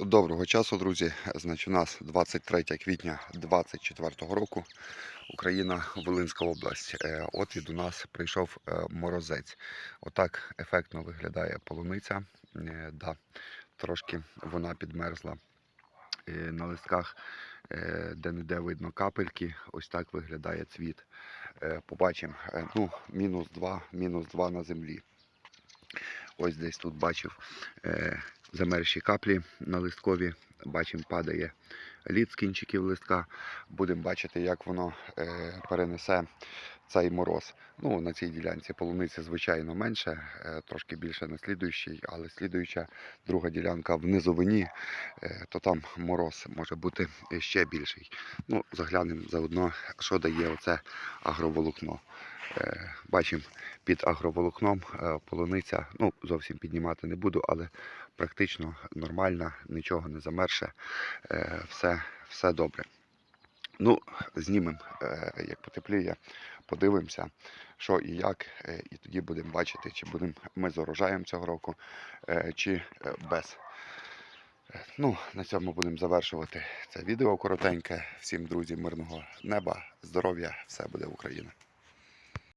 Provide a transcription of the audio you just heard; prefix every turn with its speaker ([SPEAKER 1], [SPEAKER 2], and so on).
[SPEAKER 1] Доброго часу, друзі. Значить, у нас 23 квітня 2024 року. Україна, Волинська область. Е, От і до нас прийшов е, морозець. Отак ефектно виглядає полуниця. Е, Да, трошки вона підмерзла. На листках де-не-де видно капельки. Ось так виглядає цвіт. Побачимо. Ну, мінус 2, мінус 2 на землі. Ось десь тут бачив замерзші каплі на листкові. Бачимо, падає лід з кінчиків листка. Будемо бачити, як воно е, перенесе цей мороз. Ну, на цій ділянці полуниці, звичайно, менше, е, трошки більше на слідуючій, але слідуюча друга ділянка в низовині, е, то там мороз може бути ще більший. Ну, заглянемо заодно, що дає оце агроволокно. Е, Бачимо під агроволокном полуниця. Ну, зовсім піднімати не буду, але практично нормальна, нічого не замерше, все, все добре. Ну, знімемо, е, як потепліє, подивимося, що і як, е, і тоді будемо бачити, чи будемо ми з урожаєм цього року, е, чи без. Ну, на цьому будемо завершувати це відео коротеньке. Всім друзям мирного неба, здоров'я, все буде Україна.